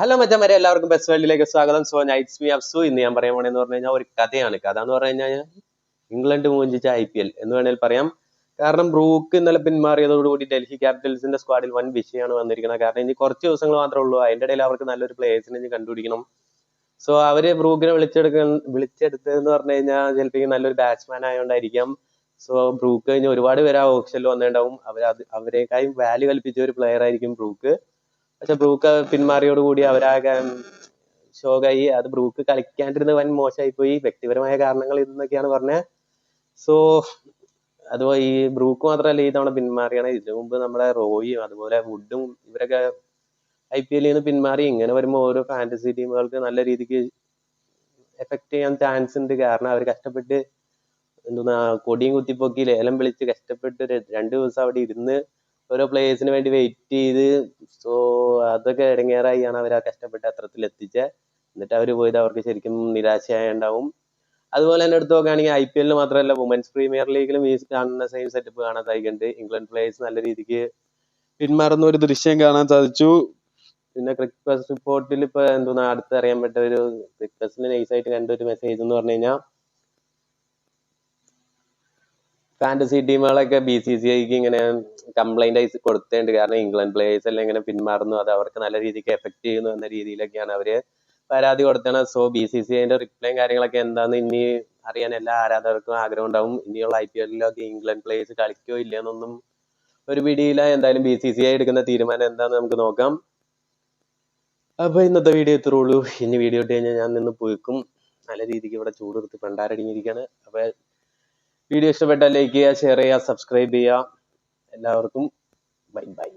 Hello മച്ചന്മാരെ എല്ലാവർക്കും best വേൾഡിലേക്ക് സ്വാഗതം. സോ നൈറ്റ്സ് മീ അഫ്സു ഇന്ന് ഞാൻ പറയാൻ പോണെന്ന് പറഞ്ഞു കഴിഞ്ഞാൽ ഒരു കഥയാണ്. കഥ എന്ന് പറഞ്ഞു കഴിഞ്ഞാൽ ഇംഗ്ലണ്ട് മൂഞ്ചിച്ച ഐ പി എൽ എന്ന് വേണേൽ പറയാം. കാരണം ബ്രൂക്ക് ഇന്നലെ പിന്മാറിയതോടുകൂടി ഡൽഹി ക്യാപിറ്റൽസിന്റെ സ്ക്വാഡിൽ വൻ വിഷയമാണ് വന്നിരിക്കുന്നത്. കാരണം ഇനി കുറച്ച് ദിവസങ്ങൾ മാത്രമേ ഉള്ളൂ. അതിന്റെ ഇടയിൽ അവർക്ക് നല്ലൊരു പ്ലേയേഴ്സിനെ ഇനി കണ്ടുപിടിക്കണം. സോ അവർ ബ്രൂക്കിനെ വിളിച്ചെടുക്ക വിളിച്ചെടുത്തതെന്ന് പറഞ്ഞു കഴിഞ്ഞാൽ ചിലപ്പോൾ നല്ലൊരു ബാറ്റ്സ്മാൻ ആയതുകൊണ്ടായിരിക്കാം സോ ബ്രൂക്ക് കഴിഞ്ഞ് ഒരുപാട് പേര് ആ ഓപ്ഷനിൽ വന്നിട്ടുണ്ടാവും. അവർ അത് അവരെക്കാളും വാല്യൂ കൽപ്പിച്ച ഒരു പ്ലെയർ ആയിരിക്കും ബ്രൂക്ക്. പക്ഷെ ബ്രൂക്ക് പിന്മാറിയോടുകൂടി അവരാകെ ഷോകായി അത് ബ്രൂക്ക് കളിക്കാണ്ടിരുന്ന വൻ മോശമായി പോയി വ്യക്തിപരമായ കാരണങ്ങൾ ഇതെന്നൊക്കെയാണ് പറഞ്ഞത് സോ അതുപോലെ ഈ ബ്രൂക്ക് മാത്രമല്ല ഈ തവണ പിന്മാറിയാണ്. ഇതിനു മുമ്പ് നമ്മുടെ റോയും അതുപോലെ വുഡും ഇവരൊക്കെ ഐ പി എല്ലിൽ നിന്ന് പിന്മാറി. ഇങ്ങനെ വരുമ്പോൾ ഓരോ ഫാന്റസി ടീമുകൾക്ക് നല്ല രീതിക്ക് എഫക്ട് ചെയ്യാൻ ചാൻസ് ഉണ്ട്. കാരണം അവർ കഷ്ടപ്പെട്ട് എന്തുന്നാ കൊടിയും കുത്തിപ്പൊക്കി ലേലം വിളിച്ച് കഷ്ടപ്പെട്ട് രണ്ട് ദിവസം അവിടെ ഇരുന്ന് ഓരോ പ്ലേയേഴ്സിന് വേണ്ടി വെയിറ്റ് ചെയ്ത് സോ അതൊക്കെ ഇടങ്ങേറായിയാണ് അവർ ആ കഷ്ടപ്പെട്ട് അത്രത്തിൽ എത്തിച്ചത് എന്നിട്ട് അവർ പോയത് അവർക്ക് ശരിക്കും നിരാശയായുണ്ടാവും. അതുപോലെ തന്നെ എടുത്തു നോക്കുകയാണെങ്കിൽ ഐ പി എല്ലിൽ മാത്രമല്ല വുമൻസ് പ്രീമിയർ ലീഗിലും ഈ കാണുന്ന സെയിം സെറ്റപ്പ് കാണാൻ സാധിക്കുന്നുണ്ട്. ഇംഗ്ലണ്ട് പ്ലേയേഴ്സ് നല്ല രീതിക്ക് പിന്മാറുന്ന ഒരു ദൃശ്യം കാണാൻ സാധിച്ചു. പിന്നെ ക്രിക്കറ്റ് റിപ്പോർട്ടിൽ ഇപ്പൊ എന്തോന്നാ അടുത്ത് അറിയാൻ പറ്റ ഒരു ക്രിക്കറ്റിന് നൈസായിട്ട് കണ്ട ഒരു മെസ്സേജ് എന്ന് പറഞ്ഞു കഴിഞ്ഞാൽ ഫാന്റസി ടീമുകളൊക്കെ ബി സി സി ഐക്ക് ഇങ്ങനെ കംപ്ലൈന്റ് ആയി കൊടുത്തേണ്ട്. കാരണം ഇംഗ്ലണ്ട് പ്ലേയേഴ്സ് എല്ലാം ഇങ്ങനെ പിന്മാറുന്നു. അത് അവർക്ക് നല്ല രീതിക്ക് എഫക്ട് ചെയ്യുന്നു എന്ന രീതിയിലൊക്കെയാണ് അവർ പരാതി കൊടുത്തത്. സോ ബി സി സി ഐന്റെ റിപ്ലൈയും കാര്യങ്ങളൊക്കെ എന്താന്ന് ഇനി അറിയാൻ എല്ലാ ആരാധകർക്കും ആഗ്രഹം ഉണ്ടാവും ഇനിയുള്ള ഐ പി എല്ലിലൊക്കെ ഇംഗ്ലണ്ട് പ്ലേയേഴ്സ് കളിക്കോ ഇല്ലയെന്നൊന്നും ഒരു പിടിയില്ല. എന്തായാലും ബി സി സി ഐ എടുക്കുന്ന തീരുമാനം എന്താന്ന് നമുക്ക് നോക്കാം. അപ്പൊ ഇന്നത്തെ വീഡിയോ ഇത്രേ ഉള്ളൂ. ഇനി വീഡിയോ ഇട്ട് കഴിഞ്ഞാൽ ഞാൻ നിന്ന് പോയിക്കും നല്ല രീതിക്ക് ഇവിടെ ചൂടെടുത്ത് പണ്ടാരടിഞ്ഞിരിക്കുകയാണ് അപ്പൊ വീഡിയോ ഇഷ്ടപ്പെട്ടാൽ ലൈക്ക് ചെയ്യുക ഷെയർ ചെയ്യുക സബ്സ്ക്രൈബ് ചെയ്യുക. എല്ലാവർക്കും ബൈ ബൈ